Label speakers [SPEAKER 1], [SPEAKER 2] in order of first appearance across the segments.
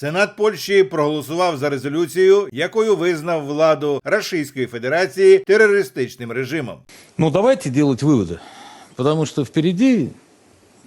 [SPEAKER 1] Сенат Польщі проголосував за резолюцію, якою визнав владу Російської Федерації терористичним режимом.
[SPEAKER 2] Ну, давайте делать выводы, потому что впереди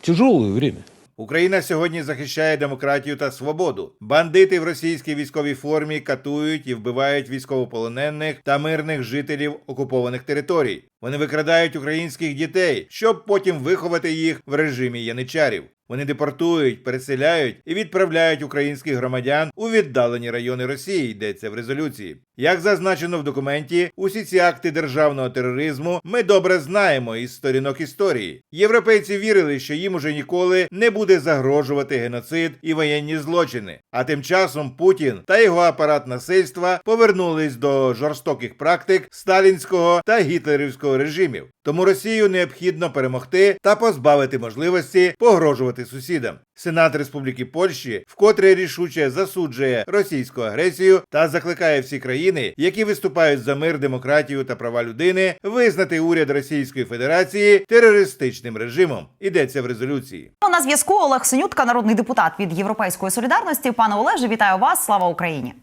[SPEAKER 2] тяжелое время.
[SPEAKER 1] Україна сьогодні захищає демократію та свободу. Бандити в російській військовій формі катують і вбивають військовополонених та мирних жителів окупованих територій. Вони викрадають українських дітей, щоб потім виховати їх в режимі яничарів. Вони депортують, переселяють і відправляють українських громадян у віддалені райони Росії. Йдеться в резолюції. Як зазначено в документі, усі ці акти державного тероризму ми добре знаємо із сторінок історії. Європейці вірили, що їм уже ніколи не буде загрожувати геноцид і воєнні злочини. А тим часом Путін та його апарат насильства повернулись до жорстоких практик сталінського та гітлерівського режимів. Тому Росію необхідно перемогти та позбавити можливості погрожувати сусідам. Сенат Республіки Польщі вкотре рішуче засуджує російську агресію та закликає всі країни, які виступають за мир, демократію та права людини, визнати уряд Російської Федерації терористичним режимом. Йдеться в резолюції.
[SPEAKER 3] На зв'язку Олег Синютка, народний депутат від Європейської солідарності. Пане Олеже, вітаю вас. Слава Україні.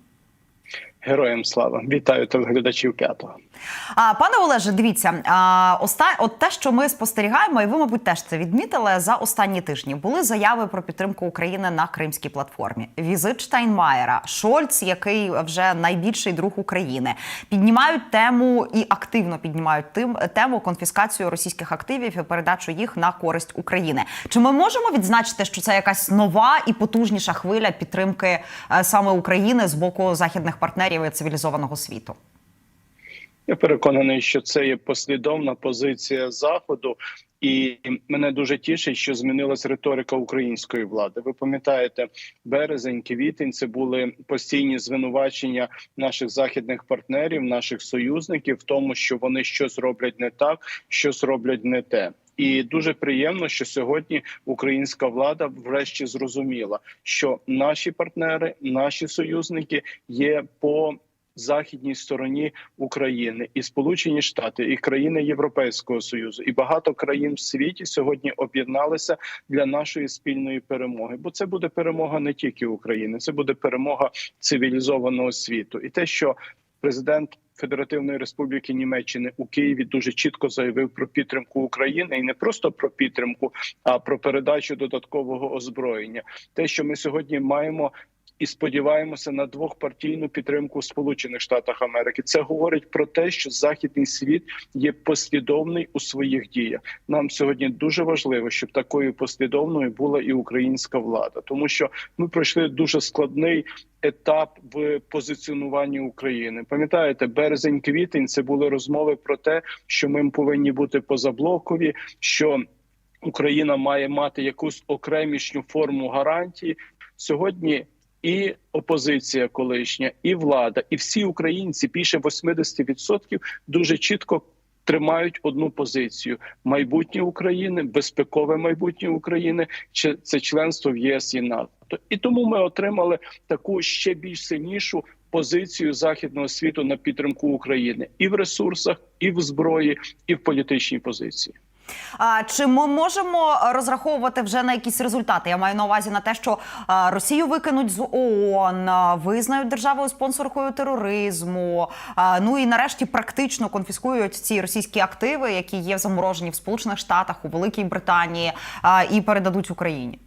[SPEAKER 4] Героям слава вітаю телеглядачів п'ятого.
[SPEAKER 3] А пане Олеже, дивіться, а, оста... от те, що ми спостерігаємо, і ви, мабуть, теж це відмітили за останні тижні. Були заяви про підтримку України на кримській платформі. Візит Штайнмаєра, Шольц, який вже найбільший друг України, піднімають тему і активно піднімають тим тему конфіскацію російських активів і передачу їх на користь України. Чи ми можемо відзначити, що це якась нова і потужніша хвиля підтримки е, саме України з боку західних партнерів і цивілізованого світу?
[SPEAKER 4] Я переконаний, що це є послідовна позиція заходу. І мене дуже тішить, що змінилась риторика української влади. Ви пам'ятаєте, березень, квітень це були постійні звинувачення наших західних партнерів, наших союзників в тому, що вони щось роблять не так, щось роблять не те. І дуже приємно, що сьогодні українська влада врешті зрозуміла, що наші партнери, наші союзники є по західній стороні України і Сполучені Штати, і країни Європейського союзу, і багато країн в світі сьогодні об'єдналися для нашої спільної перемоги. Бо це буде перемога не тільки України, це буде перемога цивілізованого світу, і те, що президент. Федеративної Республіки Німеччини у Києві дуже чітко заявив про підтримку України і не просто про підтримку, а про передачу додаткового озброєння. Те, що ми сьогодні маємо і сподіваємося на двохпартійну підтримку в Сполучених Штатах Америки. Це говорить про те, що західний світ є послідовний у своїх діях. Нам сьогодні дуже важливо, щоб такою послідовною була і українська влада, тому що ми пройшли дуже складний. Етап в позиціонуванні України пам'ятаєте, березень, квітень це були розмови про те, що ми повинні бути позаблокові. що Україна має мати якусь окремішню форму гарантії сьогодні. І опозиція колишня, і влада, і всі українці більше 80% дуже чітко тримають одну позицію: майбутнє України, безпекове майбутнє України, чи це членство в ЄС і НАТО. І тому ми отримали таку ще більш сильнішу позицію західного світу на підтримку України і в ресурсах, і в зброї, і в політичній позиції.
[SPEAKER 3] А чи ми можемо розраховувати вже на якісь результати? Я маю на увазі на те, що Росію викинуть з ООН, визнають державою спонсоркою тероризму. Ну і нарешті практично конфіскують ці російські активи, які є заморожені в Сполучених Штатах, у Великій Британії, і передадуть Україні.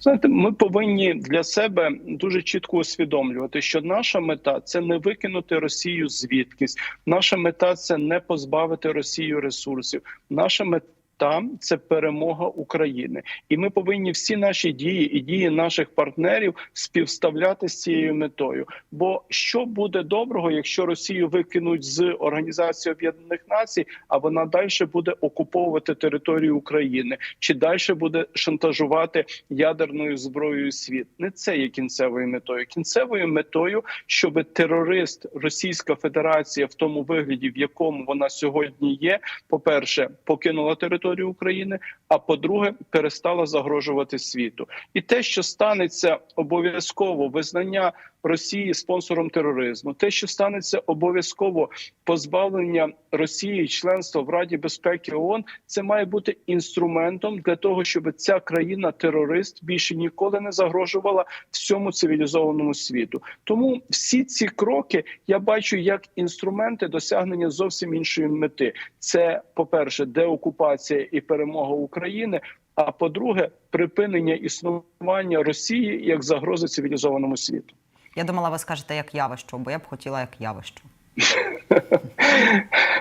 [SPEAKER 4] Знаєте, ми повинні для себе дуже чітко усвідомлювати, що наша мета це не викинути Росію звідкись. Наша мета це не позбавити Росію ресурсів. Наша мета. Там це перемога України, і ми повинні всі наші дії і дії наших партнерів співставляти з цією метою. Бо що буде доброго, якщо Росію викинуть з Організації Об'єднаних Націй, а вона далі буде окуповувати територію України, чи далі буде шантажувати ядерною зброєю світ? Не це є кінцевою метою. Кінцевою метою, щоб терорист Російська Федерація в тому вигляді, в якому вона сьогодні є, по перше, покинула територію. України, А по-друге, перестала загрожувати світу, і те, що станеться обов'язково визнання Росії спонсором тероризму, те, що станеться обов'язково позбавлення Росії членства в Раді безпеки ООН, це має бути інструментом для того, щоб ця країна-терорист більше ніколи не загрожувала всьому цивілізованому світу. Тому всі ці кроки я бачу як інструменти досягнення зовсім іншої мети. Це, по-перше, деокупація і перемога України. А по-друге, припинення існування Росії як загрози цивілізованому світу.
[SPEAKER 3] Я думала, ви скажете як явище, бо я б хотіла як явище.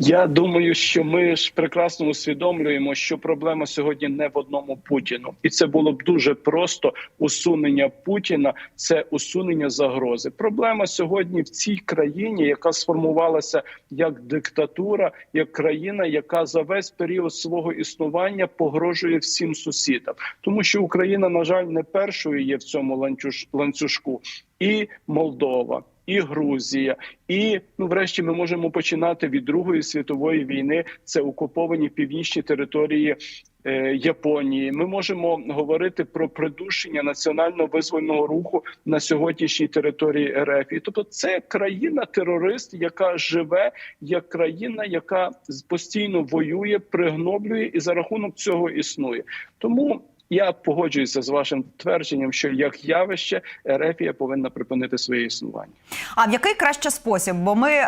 [SPEAKER 4] Я думаю, що ми ж прекрасно усвідомлюємо, що проблема сьогодні не в одному Путіну, і це було б дуже просто усунення Путіна. Це усунення загрози. Проблема сьогодні в цій країні, яка сформувалася як диктатура, як країна, яка за весь період свого існування погрожує всім сусідам, тому що Україна, на жаль, не першою є в цьому ланцюж- ланцюжку, і Молдова. І Грузія, і ну, врешті, ми можемо починати від Другої світової війни. Це окуповані північні території е, Японії. Ми можемо говорити про придушення національно визвольного руху на сьогоднішній території РФ. І тобто, це країна-терорист, яка живе як країна, яка постійно воює, пригноблює і за рахунок цього існує. Тому. Я погоджуюся з вашим твердженням, що як явище Ерефія повинна припинити своє існування.
[SPEAKER 3] А в який краще спосіб? Бо ми е,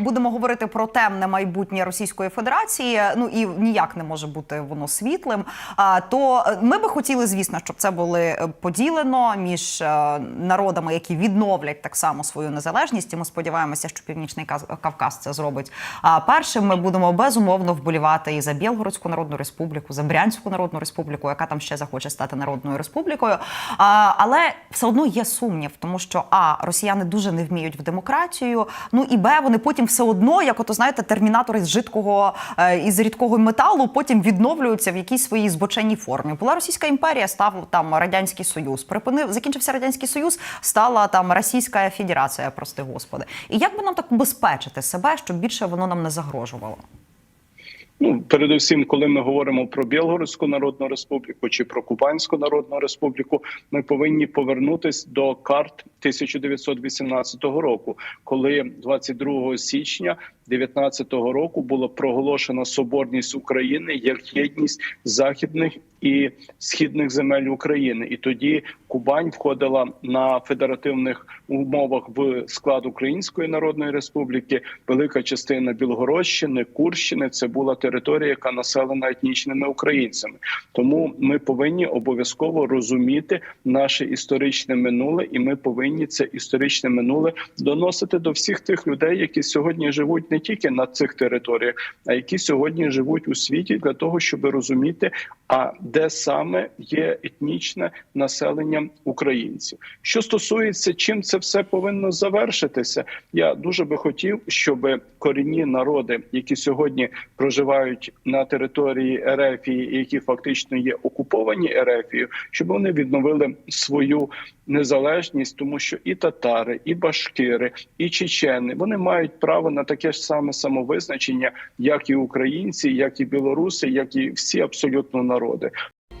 [SPEAKER 3] будемо говорити про темне майбутнє Російської Федерації. Ну і ніяк не може бути воно світлим. А то е, ми би хотіли, звісно, щоб це було е, поділено між е, народами, які відновлять так само свою незалежність. І ми сподіваємося, що Північний Каз- Кавказ це зробить. А першим ми будемо безумовно вболівати і за Білгородську Народну Республіку, за Брянську Народну Республіку, яка там ще захоче стати народною республікою. А, але все одно є сумнів, тому що а росіяни дуже не вміють в демократію. Ну і б вони потім все одно, як ото знаєте, термінатори з жидкого е, із рідкого металу, потім відновлюються в якійсь своїй збоченій формі. Була Російська імперія, став там радянський союз. Припинив, закінчився радянський союз, стала там Російська Федерація, прости господи. І як би нам так убезпечити себе, щоб більше воно нам не загрожувало?
[SPEAKER 4] Ну, передусім, коли ми говоримо про Білгородську Народну Республіку чи про Кубанську Народну Республіку, ми повинні повернутись до карт 1918 року, коли 22 січня 19 року було проголошено соборність України як єдність західних і східних земель України, і тоді Кубань входила на федеративних умовах в склад Української Народної Республіки. Велика частина Білгородщини, Курщини це була територія, яка населена етнічними українцями. Тому ми повинні обов'язково розуміти наше історичне минуле, і ми повинні це історичне минуле доносити до всіх тих людей, які сьогодні живуть не тільки на цих територіях, а які сьогодні живуть у світі для того, щоб розуміти, а де саме є етнічне населення українців. Що стосується, чим це все повинно завершитися, я дуже би хотів, щоб корінні народи, які сьогодні проживають на території Ерефії, які фактично є окуповані Ерефією, щоб вони відновили свою незалежність, тому що і татари, і башкири, і чечени вони мають право на таке саме самовизначення, як і українці, як і білоруси, як і всі абсолютно народи.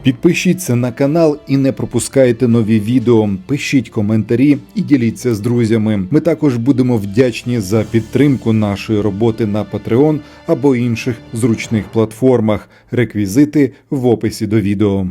[SPEAKER 5] Підпишіться на канал і не пропускайте нові відео. Пишіть коментарі і діліться з друзями. Ми також будемо вдячні за підтримку нашої роботи на Patreon або інших зручних платформах. Реквізити в описі до відео.